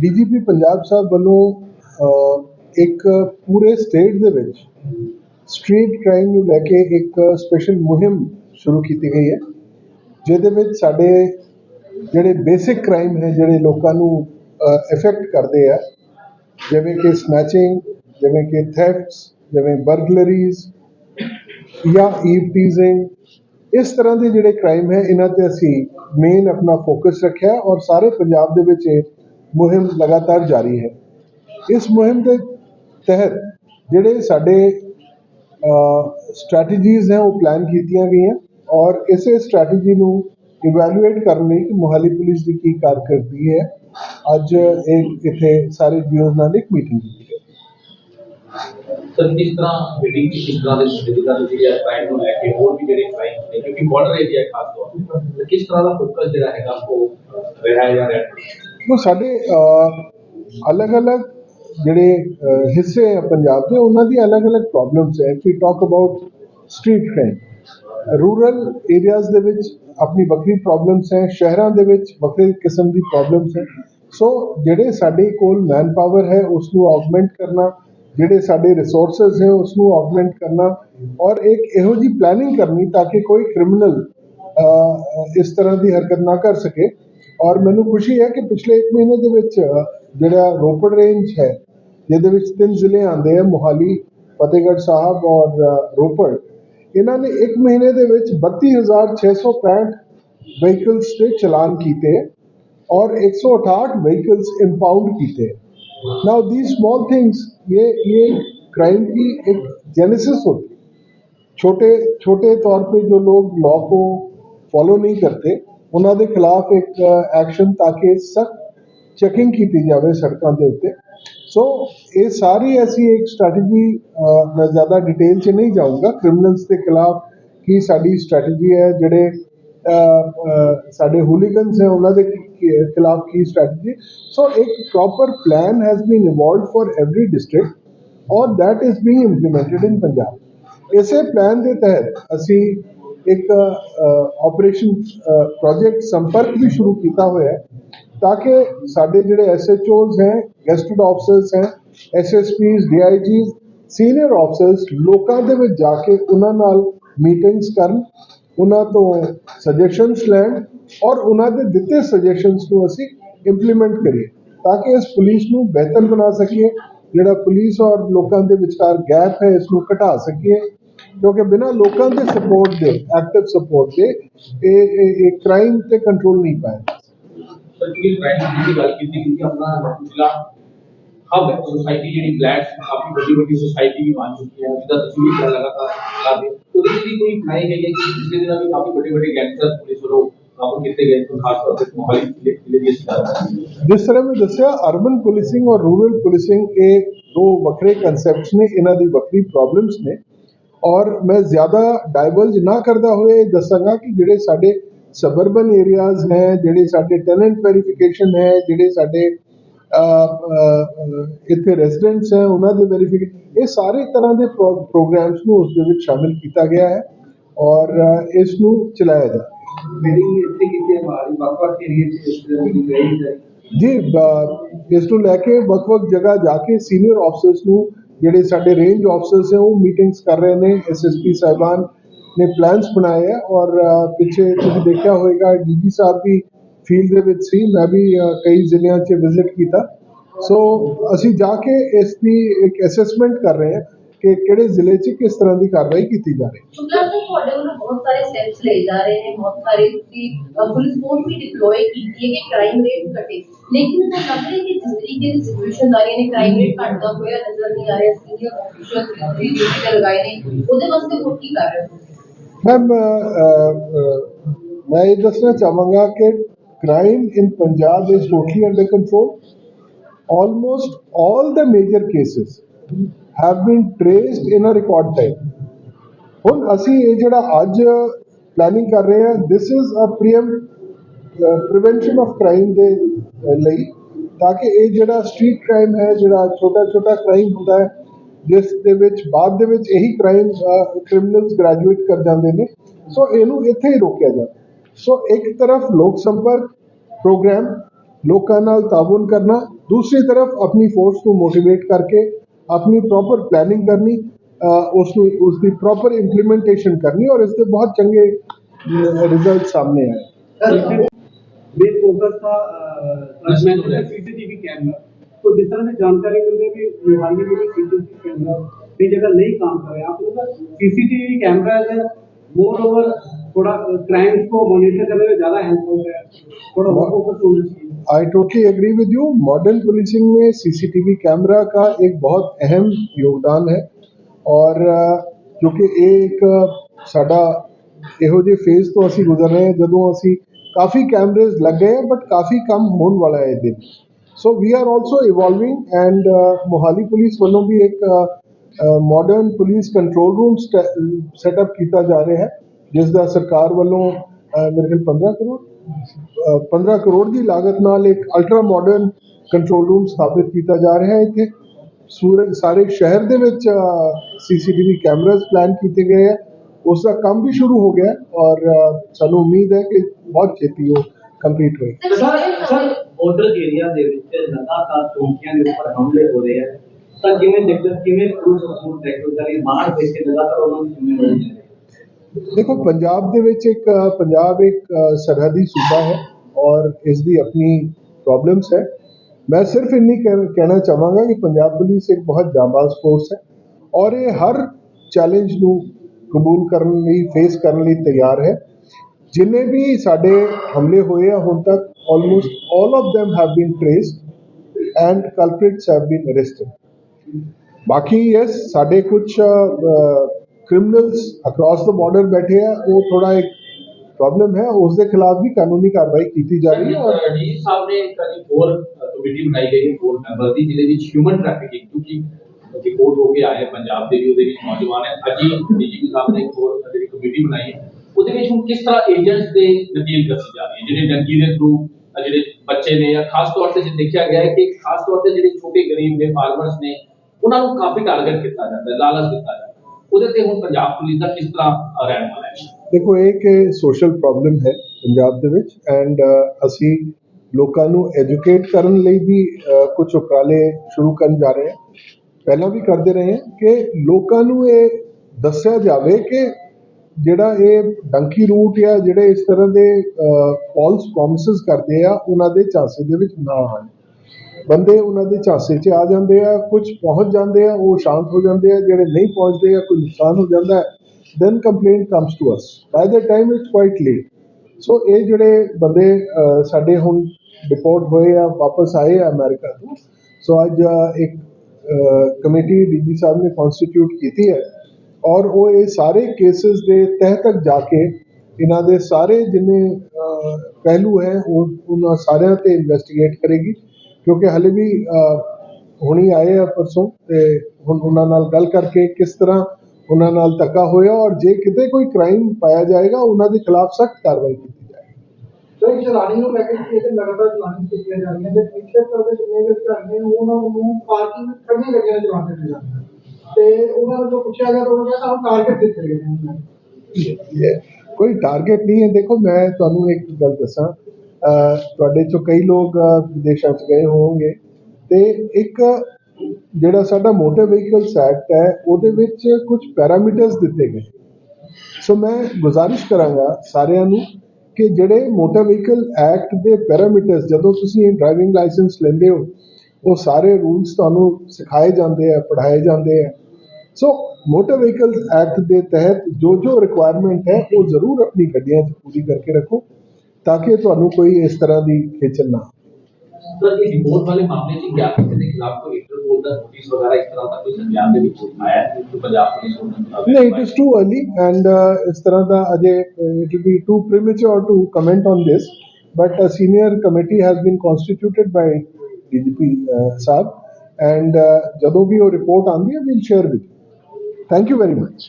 DGP Punjab ਸਾਹਿਬ ਵੱਲੋਂ ਇੱਕ ਪੂਰੇ ਸਟੇਟ ਦੇ ਵਿੱਚ ਸਟਰੀਟ ਕ੍ਰਾਈਮ ਨੂੰ ਲੈ ਕੇ ਇੱਕ ਸਪੈਸ਼ਲ ਮੁਹਿੰਮ ਸ਼ੁਰੂ ਕੀਤੀ ਗਈ ਹੈ, ਜਿਹਦੇ ਵਿੱਚ ਸਾਡੇ ਜਿਹੜੇ ਬੇਸਿਕ ਕ੍ਰਾਈਮ ਹੈ ਜਿਹੜੇ ਲੋਕਾਂ ਨੂੰ ਇਫੈਕਟ ਕਰਦੇ ਆ, ਜਿਵੇਂ ਕਿ ਸਨੈਚਿੰਗ ਜਿਵੇਂ ਕਿ ਥੈਫਟਸ ਜਿਵੇਂ ਬਰਗਲਰੀਜ਼ ਜਾਂ ਈਵ ਟੀਜ਼ਿੰਗ ਇਸ ਤਰ੍ਹਾਂ ਦੇ ਜਿਹੜੇ ਕ੍ਰਾਈਮ ਹੈ, ਇਹਨਾਂ ਤੇ ਅਸੀਂ ਮੇਨ ਆਪਣਾ ਫੋਕਸ ਰੱਖਿਆ ਔਰ ਸਾਰੇ ਪੰਜਾਬ ਦੇ ਵਿੱਚ ਇਹ ਮੁਹਿੰਮ ਲਗਾਤਾਰ ਜਾਰੀ ਹੈ। ਇਸ ਮੁਹਿੰਮ ਦੇ ਤਹਿਤ ਜਿਹੜੇ ਸਾਡੇ ਸਟ੍ਰੈਟਜੀਜ਼ ਹੈ, ਉਹ ਪਲਾਨ ਕੀਤੀਆਂ ਗਈਆਂ ਔਰ ਇਸੇ ਸਟ੍ਰੈਟਜੀ ਨੂੰ ਇਵੈਲੂਏਟ ਕਰਨ ਲਈ ਕਿ ਮੋਹਾਲੀ ਪੁਲਿਸ ਦੀ ਕੀ ਕਾਰਗੁਜ਼ਾਰੀ ਹੈ। ਅੱਜ ਇਹ ਇੱਥੇ ਸਾਰੇ ਜੀਓਜ਼ ਨਾਲ ਇੱਕ ਮੀਟਿੰਗ ਕੀਤੀ ਸਰ, ਕਿਸ ਤਰ੍ਹਾਂ ਬਿਲਡਿੰਗ ਦੀ, ਕਿਸ ਤਰ੍ਹਾਂ ਦੇ ਸੁਵਿਧਾ ਜਿਹੜੀ ਹੈ ਕ੍ਰਾਈਮ ਨੂੰ ਲੈ ਕੇ ਹੋਰ ਵੀ ਜਿਹੜੇ ਕ੍ਰਾਈਮ ਨੇ ਕਿਉਂਕਿ ਬਾਰਡਰ ਏਰੀਆ ਖਾਸ ਤੌਰ ਤੇ ਕਿਸ ਤਰ੍ਹਾਂ ਦਾ ਫੋਕਸ ਜਿਹੜਾ ਹੈਗਾ ਉਹ ਰਿਹਾ ਜਾ ਰਿਹਾ ਸਾਡੇ ਅਲੱਗ-ਅਲੱਗ ਜਿਹੜੇ ਹਿੱਸੇ ਆ ਪੰਜਾਬ ਦੇ, ਉਹਨਾਂ ਦੀ ਅਲੱਗ-ਅਲੱਗ ਪ੍ਰੋਬਲਮਸ ਹੈ। We talk about street crime rural areas ਦੇ ਵਿੱਚ ਆਪਣੀ ਵੱਖਰੀ ਪ੍ਰੋਬਲਮਸ ਹੈ, ਸ਼ਹਿਰਾਂ ਦੇ ਵਿੱਚ ਵੱਖਰੇ ਕਿਸਮ ਦੀ ਪ੍ਰੋਬਲਮਸ ਹੈ। ਸੋ ਜਿਹੜੇ ਸਾਡੇ ਕੋਲ ਮੈਨ ਪਾਵਰ ਹੈ ਉਸ ਨੂੰ ਆਗਮੈਂਟ ਕਰਨਾ ਜਿਹੜੇ ਸਾਡੇ ਰਿਸੋਰਸਸ ਹੈ ਉਸ ਨੂੰ ਆਗਮੈਂਟ ਕਰਨਾ ਔਰ ਇੱਕ ਇਹੋ ਜੀ ਪਲੈਨਿੰਗ ਕਰਨੀ ਤਾਂ ਕਿ ਕੋਈ ਕ੍ਰਿਮੀਨਲ ਇਸ ਤਰ੍ਹਾਂ ਦੀ ਹਰਕਤ ਨਾ ਕਰ ਸਕੇ। ਔਰ ਮੈਨੂੰ ਖੁਸ਼ੀ ਹੈ ਕਿ ਪਿਛਲੇ 1 ਮਹੀਨੇ ਦੇ ਵਿੱਚ ਜਿਹੜਾ ਰੋਪੜ ਰੇਂਜ ਹੈ, ਜਿਹਦੇ ਵਿੱਚ ਤਿੰਨ ਜ਼ਿਲ੍ਹੇ ਆਉਂਦੇ ਆ, ਮੁਹਾਲੀ, ਫਤਿਹਗੜ੍ਹ ਸਾਹਿਬ ਔਰ ਰੋਪੜ, ਇਹਨਾਂ ਨੇ 1 ਮਹੀਨੇ ਦੇ ਵਿੱਚ 32665 ਵਹੀਕਲਸ ਤੇ ਚਲਾਨ ਕੀਤੇ ਔਰ 168 ਵਹੀਕਲਸ ਇੰਪਾਊਂਡ ਕੀਤੇ। नाउ दी स्मॉल थिंग्स ये ये क्राइम की एक जेनेसिस होती है छोटे छोटे तौर पे जो लोग लॉ को फॉलो नहीं करते ਉਹਨਾਂ ਦੇ ਖਿਲਾਫ ਇੱਕ ਐਕਸ਼ਨ ਤਾਂ ਕਿ ਸਖਤ ਚੈਕਿੰਗ ਕੀਤੀ ਜਾਵੇ ਸੜਕਾਂ ਦੇ ਉੱਤੇ ਸੋ ਇਹ ਸਾਰੀ ਅਸੀਂ ਇੱਕ ਸਟ੍ਰੈਟਜੀ ਮੈਂ ਜ਼ਿਆਦਾ ਡਿਟੇਲ 'ਚ ਨਹੀਂ ਜਾਊਂਗਾ ਕ੍ਰਿਮੀਨਲਸ ਦੇ ਖਿਲਾਫ ਕੀ ਸਾਡੀ ਸਟ੍ਰੈਟਜੀ ਹੈ ਜਿਹੜੇ ਅਹ, ਅਹ, ਸਾਡੇ ਹੂਲੀਗਨਸ ਨੇ ਉਹਨਾਂ ਦੇ ਖਿਲਾਫ ਕੀ ਸਟ੍ਰੈਟਜੀ ਸੋ ਇੱਕ proper plan has been evolved for every district ਔਰ that is being implemented in Punjab ਇਸੇ ਪਲਾਨ ਦੇ ਤਹਿਤ ਅਸੀਂ ਇੱਕ ਆਪਰੇਸ਼ਨ ਪ੍ਰੋਜੈਕਟ ਸੰਪਰਕ ਵੀ ਸ਼ੁਰੂ ਕੀਤਾ ਹੋਇਆ ਹੈ ਤਾਂ ਕਿ ਸਾਡੇ ਜਿਹੜੇ ਐਸਐਚਓਜ਼ ਹੈ ਗੈਸਟਡ ਆਫਸਰਸ ਹੈ ਐਸਐਸਪੀਸ ਡੀਆਈਜੀਸ ਸੀਨੀਅਰ ਆਫਸਰਸ ਲੋਕਾਂ ਦੇ ਵਿੱਚ ਜਾ ਕੇ ਉਹਨਾਂ ਨਾਲ ਮੀਟਿੰਗਸ ਕਰਨ ਉਹਨਾਂ ਤੋਂ ਸੁਜੈਸ਼ਨਸ ਲੈਣ ਔਰ ਉਹਨਾਂ ਦੇ ਦਿੱਤੇ ਸੁਜੈਸ਼ਨਸ ਨੂੰ ਅਸੀਂ ਇੰਪਲੀਮੈਂਟ ਕਰੀਏ ਤਾਂ ਕਿ ਇਸ ਪੁਲਿਸ ਨੂੰ ਬਿਹਤਰ ਬਣਾ ਸਕੀਏ, ਜਿਹੜਾ ਪੁਲਿਸ ਔਰ ਲੋਕਾਂ ਦੇ ਵਿਚਕਾਰ ਗੈਪ ਹੈ ਇਸ ਨੂੰ ਘਟਾ ਸਕੀਏ, ਕਿਉਂਕਿ ਬਿਨਾਂ ਲੋਕਾਂ ਦੇ ਸਪੋਰਟ ਦੇ ਐਕਟਿਵ ਸਪੋਰਟ ਦੇ, ਇਹ, ਇਹ- ਕ੍ਰਾਈਮ ਤੇ ਕੰਟਰੋਲ ਨਹੀਂ ਪਾਇਆ ਸਰ, ਜਿਹੜੀ ਕ੍ਰਾਈਮ ਦੀ ਗੱਲ ਕੀਤੀ ਕਿ ਆਪਣਾ ਜ਼ਿਲ੍ਹਾ ਹਬ ਹੈ ਸੋਸਾਇਟੀ ਜਿਹੜੀ ਫਲੈਟ ਕਾਫੀ ਵੱਡੀ ਵੱਡੀ ਸੋਸਾਇਟੀ ਵੀ ਬਣ ਚੁੱਕੀ ਹੈ ਜਿਹਦਾ ਤੁਸੀਂ ਵੀ ਪਤਾ ਲਗਾਤਾਰ ਲਾ ਰਹੇ ਹੋ ਉਹਦੇ ਲਈ ਵੀ ਕੋਈ ਬਣਾਈ ਗਈ ਹੈ ਕਿ ਪਿਛਲੇ ਦਿਨਾਂ ਵੀ ਕਾਫੀ ਵੱਡੇ ਵੱਡੇ ਗੈਂਗਸਟਰ ਪੁਲਿਸ ਵੱਲੋਂ ਕਾਬੂ ਕੀਤੇ ਗਏ ਸਨ ਖਾਸ ਤੌਰ ਤੇ ਮੋਹਾਲੀ ਜ਼ਿਲ੍ਹੇ ਜ਼ਿਲ੍ਹੇ ਦੀ ਅਸੀਂ ਗੱਲ ਕਰ ਰਹੇ ਹਾਂ ਜਿਸ ਤਰ੍ਹਾਂ ਮੈਂ ਦੱਸਿਆ ਅਰਬਨ ਪੁਲਿਸਿੰਗ ਔਰ ਰੂਰਲ ਪੁਲਿਸਿੰਗ ਇਹ ਦੋ ਵੱਖਰੇ ਕਨਸੈਪਟਸ ਨੇ ਇਹਨਾਂ ਦੀ ਵੱਖਰੀ ਪ੍ਰੋਬਲਮਸ ਨੇ ਔਰ ਮੈਂ ਜ਼ਿਆਦਾ ਡਾਈਵਰਜ ਨਾ ਕਰਦਾ ਹੋਏ ਇਹ ਦੱਸਾਂਗਾ ਕਿ ਜਿਹੜੇ ਸਾਡੇ ਸਬਰਬਨ ਏਰੀਆਜ਼ ਹੈ ਜਿਹੜੇ ਸਾਡੇ ਟੈਲੈਂਟ ਵੈਰੀਫਿਕੇਸ਼ਨ ਹੈ ਜਿਹੜੇ ਸਾਡੇ ਅਹ, ਅਹ, ਅਹ, ਇੱਥੇ ਰੈਜ਼ੀਡੈਂਟਸ ਹੈ ਉਹਨਾਂ ਦੇ ਵੈਰੀਫਿਕੇਸ਼ਨ ਇਹ ਸਾਰੇ ਤਰ੍ਹਾਂ ਦੇ ਪ੍ਰੋਗਰਾਮਸ ਨੂੰ ਉਸ ਦੇ ਵਿੱਚ ਸ਼ਾਮਿਲ ਕੀਤਾ ਗਿਆ ਹੈ ਔਰ ਇਸ ਨੂੰ ਚਲਾਇਆ ਜਾ ਰਿਹਾ ਹੈ। ਮੀਟਿੰਗ ਇੱਥੇ ਕੀਤੀ ਹੈ? ਮਾਰੀ ਵੱਖ-ਵੱਖ ਏਰੀਏ 'ਚ ਇਸ ਤਰ੍ਹਾਂ ਮੀਟਿੰਗ ਰਹੀ ਹੈ। ਜੀ ਇਸ ਨੂੰ ਲੈ ਕੇ ਵੱਖ-ਵੱਖ ਜਗ੍ਹਾ ਜਾ ਕੇ ਸੀਨੀਅਰ ਆਫਸਰਸ ਨੂੰ ਜਿਹੜੇ ਸਾਡੇ ਰੇਂਜ ਆਫਸਰਸ ਹੈ ਉਹ ਮੀਟਿੰਗਸ ਕਰ ਰਹੇ ਨੇ। ਐਸਐਸਪੀ ਸਾਹਿਬਾਨ ਨੇ ਪਲਾਨਸ ਬਣਾਏ ਹੈ ਔਰ ਪਿੱਛੇ ਤੁਸੀਂ ਦੇਖਿਆ ਹੋਵੇਗਾ ਡੀਜੀ ਸਾਹਿਬ ਵੀ ਫੀਲਡ ਦੇ ਵਿੱਚ ਸੀ ਮੈਂ ਵੀ ਕਈ ਜ਼ਿਲ੍ਹਿਆਂ 'ਚ ਵਿਜ਼ਿਟ ਕੀਤਾ। ਸੋ ਅਸੀਂ ਜਾ ਕੇ ਇਸ ਦੀ ਇੱਕ ਅਸੈਸਮੈਂਟ ਕਰ ਰਹੇ ਹਾਂ ਕਿ ਕਿਹੜੇ ਜ਼ਿਲ੍ਹੇ 'ਚ ਕਿਸ ਤਰ੍ਹਾਂ ਦੀ ਕਾਰਵਾਈ ਕੀਤੀ ਜਾ ਰਹੀ ਹੈ। ਸ਼ੁਕਲਾ ਸਰ ਤੁਹਾਡੇ ਵੱਲੋਂ ਬਹੁਤ ਸਾਰੇ ਸਟੈਪਸ ਲਏ ਜਾ ਰਹੇ ਨੇ ਬਹੁਤ ਸਾਰੇ ਤੁਸੀਂ ਪੁਲਿਸ ਫੋਰਸ ਵੀ ਡਿਪਲੋਏ ਕੀਤੀ ਹੈ ਕਿ ਕ੍ਰਾਈਮ ਰੇਟ ਘਟੇ। ਲੇਕਿਨ ਤਾਂ ਲੱਗ ਰਿਹਾ ਕਿ ਜਿਸ ਤਰੀਕੇ ਦੀ ਸਿਚੁਏਸ਼ਨ ਆ ਰਹੀ ਨੇ ਕ੍ਰਾਈਮ ਰੇਟ ਘਟਦਾ ਹੋਇਆ ਨਜ਼ਰ ਨਹੀਂ ਆ ਰਿਹਾ ਸੀਨੀਅਰ ਆਫੀਸ਼ੀਅਲ ਦੀ ਡਿਊਟੀ ਲਗਾਏ ਨੇ ਉਹਦੇ ਵਾਸਤੇ ਹੋਰ ਕੀ ਕਰ ਰਹੇ ਹੋ ਮੈਮ ਮੈਂ ਇਹ ਦੱਸਣਾ ਚਾਹਾਂਗਾ ਕਿ crime in Punjab is totally under control. Almost all the major cases have been traced in a record time. ਹੁਣ ਅਸੀਂ ਇਹ ਜਿਹੜਾ ਅੱਜ ਪਲੈਨਿੰਗ ਕਰ ਰਹੇ ਹਾਂ, this is a ਪ੍ਰੀਐਮ ਪ੍ਰੀਵੈਂਸ਼ਨ ਆਫ ਕ੍ਰਾਈਮ ਦੇ ਲਈ, ਤਾਂ ਕਿ ਇਹ ਜਿਹੜਾ ਸਟਰੀਟ ਕ੍ਰਾਈਮ ਹੈ, ਜਿਹੜਾ ਛੋਟਾ ਛੋਟਾ ਕ੍ਰਾਈਮ ਹੁੰਦਾ ਹੈ, ਜਿਸ ਦੇ ਵਿੱਚ, ਬਾਅਦ ਦੇ ਵਿੱਚ ਇਹੀ ਕ੍ਰਾਈਮ ਕ੍ਰਿਮੀਨਲਸ ਗ੍ਰੈਜੂਏਟ ਕਰ ਜਾਂਦੇ ਨੇ ਸੋ ਇਹਨੂੰ ਇੱਥੇ ਹੀ ਰੋਕਿਆ ਜਾਵੇ सो एक तरफ़ लोक संपर्क प्रोग्राम लोग का नाल ताबुन करना दूसरी तरफ़ अपनी फोर्स को मोटिवेट करके अपनी प्रॉपर प्लानिंग करनी उस उसकी प्रॉपर इम्प्लीमेंटेशन करनी और इससे बहुत चंगे रिज़ल्ट सामने आए। तो जिस तरह से जानकारी मिल रही है Mohali थोड़ा क्राइम्स को मॉनिटर करने में ज्यादा हेल्प हो गया थोड़ा और फोकस होना चाहिए I totally agree with you modern policing में सीसीटीवी कैमरा का एक बहुत अहम योगदान है और ਅ, ਕਿਉਂਕਿ ਇਹ ਇੱਕ ਸਾਡਾ ਇਹੋ ਜਿਹੇ ਫੇਜ਼ ਤੋਂ ਅਸੀਂ ਗੁਜ਼ਰ ਰਹੇ ਹਾਂ ਜਦੋਂ ਅਸੀਂ ਕਾਫੀ ਕੈਮਰੇਜ਼ ਲੱਗ ਗਏ ਬਟ ਕਾਫੀ ਕੰਮ ਹੋਣ ਵਾਲਾ ਹੈ ਇਹਦੇ so we are also evolving and Mohali police ਵੱਲੋਂ ਵੀ ਇੱਕ modern police control room setup ਕੀਤਾ ਜਾ ਰਿਹਾ ਹੈ ਜਿਸ ਦਾ ਸਰਕਾਰ ਵੱਲੋਂ ਅ, ਮੇਰੇ ਖਿਆਲ 15 ਕਰੋੜ ਅ, 15 ਕਰੋੜ ਦੀ ਲਾਗਤ ਨਾਲ ਇੱਕ ਅਲਟਰਾ ਮਾਡਰਨ ਕੰਟਰੋਲ ਰੂਮ ਸਥਾਪਿਤ ਕੀਤਾ ਜਾ ਰਿਹਾ ਹੈ ਇੱਥੇ। ਸੂਰਜ ਸਾਰੇ ਸ਼ਹਿਰ ਦੇ ਵਿੱਚ ਸੀਸੀਟੀਵੀ ਕੈਮਰਾਜ਼ ਪਲਾਨ ਕੀਤੇ ਗਏ ਹੈ। ਉਸ ਦਾ ਕੰਮ ਵੀ ਸ਼ੁਰੂ ਹੋ ਗਿਆ ਔਰ ਸਾਨੂੰ ਉਮੀਦ ਹੈ ਕਿ ਬਹੁਤ ਛੇਤੀ ਉਹ ਕੰਪਲੀਟ ਹੋਏ ਸਰ ਸਰ ਬਾਰਡਰ ਏਰੀਆ ਦੇ ਵਿੱਚ ਲਗਾਤਾਰ ਚੌਂਕੀਆਂ ਦੇ ਉੱਪਰ ਹਮਲੇ ਹੋ ਰਹੇ ਆ ਤਾਂ ਕਿਵੇਂ ਦੇਖਦੇ ਕਿਵੇਂ ਪੁਲਿਸ ਨੂੰ ਟੈਕਲ ਬਾਹਰ ਦੇਖ ਲਗਾਤਾਰ ਉਹਨਾਂ ਨੂੰ ਕਿਵੇਂ ਦੇਖੋ, ਪੰਜਾਬ ਦੇ ਵਿੱਚ ਇੱਕ, ਪੰਜਾਬ ਇੱਕ ਸਰਹੱਦੀ ਸੂਬਾ ਹੈ ਔਰ ਇਸ ਦੀ ਆਪਣੀ ਪ੍ਰੋਬਲਮਸ ਹੈ। ਮੈਂ ਸਿਰਫ ਇੰਨੀ ਕਹਿ- ਕਹਿਣਾ ਚਾਹਾਂਗਾ ਕਿ ਪੰਜਾਬ ਪੁਲਿਸ ਇੱਕ ਬਹੁਤ ਜਾਬਾਜ਼ ਫੋਰਸ ਹੈ ਔਰ ਇਹ ਹਰ ਚੈਲੰਜ ਨੂੰ ਕਬੂਲ ਕਰਨ ਲਈ ਫੇਸ ਕਰਨ ਲਈ ਤਿਆਰ ਹੈ। ਜਿੰਨੇ ਵੀ ਸਾਡੇ ਹਮਲੇ ਹੋਏ ਆ ਹੁਣ ਤੱਕ almost all of them have been traced and culprits have been arrested ਬਾਕੀ ਯੈਸ ਸਾਡੇ ਕੁਝ ਕ੍ਰਿਮੀਨਲਸ ਅਕ੍ਰੋਸ ਦਾ ਬਾਰਡਰ ਬੈਠੇ ਆ ਉਹ ਥੋੜਾ ਇੱਕ ਪ੍ਰੋਬਲਮ ਹੈ ਉਸ ਦੇ ਖਿਲਾਫ ਵੀ ਕਾਨੂੰਨੀ ਕਾਰਵਾਈ ਕੀਤੀ ਜਾ ਰਹੀ ਹੈ ਔਰ ਜੀ ਸਾਹਿਬ ਨੇ ਇੱਕ ਅਜੀ ਹੋਰ ਕਮੇਟੀ ਬਣਾਈ ਗਈ ਹੈ ਫੋਰ ਮੈਂਬਰ ਦੀ ਜਿਹਦੇ ਵਿੱਚ ਹਿਊਮਨ ਟ੍ਰੈਫਿਕਿੰਗ ਕਿਉਂਕਿ ਰਿਪੋਰਟ ਹੋ ਕੇ ਆਏ ਹੈ ਪੰਜਾਬ ਦੇ ਵੀ ਉਹਦੇ ਵਿੱਚ ਨੌਜਵਾਨ ਹੈ ਅਜੀ ਡੀਜੀਪੀ ਸਾਹਿਬ ਨੇ ਇੱਕ ਹੋਰ ਜਿਹੜੀ ਕਮੇਟੀ ਬਣਾਈ ਹੈ ਉਹਦੇ ਵਿੱਚ ਹੁਣ ਕਿਸ ਤਰ੍ਹਾਂ ਏਜੰਟਸ ਦੇ ਡਿਟੇਲ ਦੱਸੀ ਜਾ ਰਹੀ ਹੈ ਜਿਹੜੇ ਡੰਕੀ ਦੇ ਥਰੂ ਜਿਹੜੇ ਬੱਚੇ ਨੇ ਜਾਂ ਖਾਸ ਤੌਰ ਤੇ ਜੇ ਦੇਖਿਆ ਗਿਆ ਹੈ ਕਿ ਖਾਸ ਤੌਰ ਤੇ ਜਿਹੜੇ ਛੋਟੇ ਗਰੀਬ ਨੇ ਫਾਰਮਰਸ ਨੇ ਉਹਨਾਂ ਨੂੰ ਕਾਫੀ ਟਾਰਗੇਟ ਕੀਤਾ ਜਾਂਦਾ ਹੈ ਲਾਲਚ ਦਿੱਤਾ ਜਾਂਦਾ ਹੈ ਉਹਦੇ ਤੇ ਹੁਣ ਪੰਜਾਬ ਪੁਲਿਸ ਦਾ ਕਿਸ ਤਰ੍ਹਾਂ ਰਹਿਣ ਵਾਲਾ ਹੈ? ਦੇਖੋ, ਇਹ ਕਿ ਸੋਸ਼ਲ ਪ੍ਰੋਬਲਮ ਹੈ ਪੰਜਾਬ ਦੇ ਵਿੱਚ ਐਂਡ ਅਸੀਂ ਲੋਕਾਂ ਨੂੰ ਐਜੂਕੇਟ ਕਰਨ ਲਈ ਵੀ ਕੁਝ ਉਪਰਾਲੇ ਸ਼ੁਰੂ ਕਰਨ ਜਾ ਰਹੇ ਹਾਂ। ਪਹਿਲਾਂ ਵੀ ਕਰਦੇ ਰਹੇ ਹਾਂ ਕਿ ਲੋਕਾਂ ਨੂੰ ਇਹ ਦੱਸਿਆ ਜਾਵੇ ਕਿ ਜਿਹੜਾ ਇਹ ਡੰਕੀ ਰੂਟ ਜਾਂ ਜਿਹੜੇ ਇਸ ਤਰ੍ਹਾਂ ਦੇ ਫਾਲਸ ਪ੍ਰੋਮਿਸਸ ਕਰਦੇ ਆ, ਉਹਨਾਂ ਦੇ ਝਾਂਸੇ ਦੇ ਵਿੱਚ ਨਾ ਆਉਣ। ਬੰਦੇ ਉਹਨਾਂ ਦੇ ਝਾਂਸੇ 'ਚ ਆ ਜਾਂਦੇ ਆ, ਕੁਝ ਪਹੁੰਚ ਜਾਂਦੇ ਆ, ਉਹ ਸ਼ਾਂਤ ਹੋ ਜਾਂਦੇ ਆ, ਜਿਹੜੇ ਨਹੀਂ ਪਹੁੰਚਦੇ ਆ, ਕੋਈ ਨੁਕਸਾਨ ਹੋ ਜਾਂਦਾ then complaint complaint to us us. The time time quite late so ਇਹ ਜਿਹੜੇ ਬੰਦੇ ਸਾਡੇ ਹੁਣ ਡਿਪੋਰਟ ਹੋਏ ਆ, ਵਾਪਸ ਆਏ ਆ ਅਮਰੀਕਾ ਤੋਂ ਸੋ ਅੱਜ ਇੱਕ ਕਮੇਟੀ ਡੀਜੀ ਸਾਹਿਬ ਨੇ ਕਨਸਟੀਟਿਊਟ ਕੀਤੀ ਹੈ, ਔਰ ਉਹ ਇਹ ਸਾਰੇ ਕੇसेस ਦੇ ਤਹਿ ਤੱਕ ਜਾ ਕੇ ਇਹਨਾਂ ਦੇ ਸਾਰੇ ਜਿੰਨੇ ਪਹਿਲੂ ਹੈ, ਉਹ ਉਹਨਾਂ ਸਾਰਿਆਂ ਤੇ ਇਨਵੈਸਟੀਗੇਟ ਕਰੇਗੀ। ਕਿਉਂਕਿ ਹਲੇ ਵੀ ਹੁਣੀ ਆਏ ਆ ਪਰਸੋਂ ਤੇ ਹੁਣ ਉਹਨਾਂ ਨਾਲ ਗੱਲ ਕਰਕੇ ਕਿਸ ਤਰ੍ਹਾਂ ਉਹਨਾਂ ਨਾਲ ਧੱਕਾ ਹੋਇਆ ਔਰ ਜੇ ਕਿਤੇ ਕੋਈ ਕ੍ਰਾਈਮ ਪਾਇਆ ਜਾਏਗਾ ਉਹਨਾਂ ਦੇ ਖਿਲਾਫ ਸਖਤ ਕਾਰਵਾਈ ਕੀਤੀ ਜਾਏਗੀ। ਸਰ ਇਸ ਚਲਾਣੀ ਨੂੰ ਲੈ ਕੇ ਇਹ ਤੇ ਲਗਾਤਾਰ ਚਲਾਣੀ ਕੀਤੀਆਂ ਜਾ ਰਹੀਆਂ ਤੇ ਪਿੱਛੇ ਕਰਦੇ ਜਿੰਨੇ ਵੀ ਘਰ ਨੇ ਉਹਨਾਂ ਨੂੰ ਪਾਰਕਿੰਗ ਖੜੀਆਂ ਦੇ ਚਲਾਉਂਦੇ ਨੇ ਤੇ ਉਹਨਾਂ ਨੂੰ ਜੋ ਪੁੱਛਿਆ ਗਿਆ ਤਾਂ ਉਹਨਾਂ ਕਹਿੰਦਾ ਸਾਨੂੰ ਟਾਰਗੇਟ ਦਿੱਤੇ ਗਏ ਨੇ। ਇਹ ਕੋਈ ਟਾਰਗੇਟ ਨਹੀਂ ਹੈ। ਦੇਖੋ ਮੈਂ ਤੁਹਾਨੂੰ ਇੱਕ ਗੱਲ ਦੱਸਾਂ। ਤੁਹਾਡੇ ਚੋਂ ਕਈ ਲੋਕ ਵਿਦੇਸ਼ਾਂ 'ਚ ਗਏ ਹੋਣਗੇ। ਅਤੇ ਇੱਕ ਜਿਹੜਾ ਸਾਡਾ ਮੋਟਰ ਵਹੀਕਲਸ ਐਕਟ ਹੈ, ਉਹਦੇ ਵਿੱਚ ਕੁਝ ਪੈਰਾਮੀਟਰਸ ਦਿੱਤੇ ਗਏ। ਸੋ ਮੈਂ ਗੁਜ਼ਾਰਿਸ਼ ਕਰਾਂਗਾ ਸਾਰਿਆਂ ਨੂੰ ਕਿ ਜਿਹੜੇ ਮੋਟਰ ਵਹੀਕਲ ਐਕਟ ਦੇ ਪੈਰਾਮੀਟਰਸ, ਜਦੋਂ ਤੁਸੀਂ ਡਰਾਈਵਿੰਗ ਲਾਇਸੈਂਸ ਲੈਂਦੇ ਹੋ, ਉਹ ਸਾਰੇ ਰੂਲਸ ਤੁਹਾਨੂੰ ਸਿਖਾਏ ਜਾਂਦੇ ਆ, ਪੜ੍ਹਾਏ ਜਾਂਦੇ ਆ। ਸੋ ਮੋਟਰ ਵਹੀਕਲਸ ਐਕਟ ਦੇ ਤਹਿਤ ਜੋ ਜੋ ਰਿਕੁਆਇਰਮੈਂਟ ਹੈ, ਉਹ ਜ਼ਰੂਰ ਆਪਣੀ ਗੱਡੀਆਂ 'ਚ ਪੂਰੀ ਕਰਕੇ ਰੱਖੋ। ਤਾਂ ਕਿ ਤੁਹਾਨੂੰ ਕੋਈ ਇਸ ਤਰ੍ਹਾਂ ਦੀ ਖੇਚਲ ਨਾ ਆਵੇ। ਸਰ ਇਹ ਰਿਪੋਰਟ ਵਾਲੇ ਮਾਮਲੇ 'ਚ ਕਿਆ ਕਿਸੇ ਦੇ ਖਿਲਾਫ ਕੋਈ ਇੰਟਰਪੋਲ ਦਾ ਨੋਟਿਸ ਵਗੈਰਾ ਇਸ ਤਰ੍ਹਾਂ ਦਾ ਕੋਈ ਸੰਗਿਆਨ ਦੇ ਵਿੱਚ ਆਇਆ ਹੈ ਜੋ ਪੰਜਾਬ ਪੁਲਿਸ ਨੂੰ ਮੁਤਾਬਿਕ No, it is too early and uh, ਇਸ ਤਰ੍ਹਾਂ ਦਾ ਅਜੇ uh, it will be too premature to comment on this but a senior committee has been constituted by DGP uh, and uh, ਜਦੋਂ ਵੀ ਉਹ ਰਿਪੋਰਟ ਆਉਂਦੀ ਹੈ we'll share with you thank you very much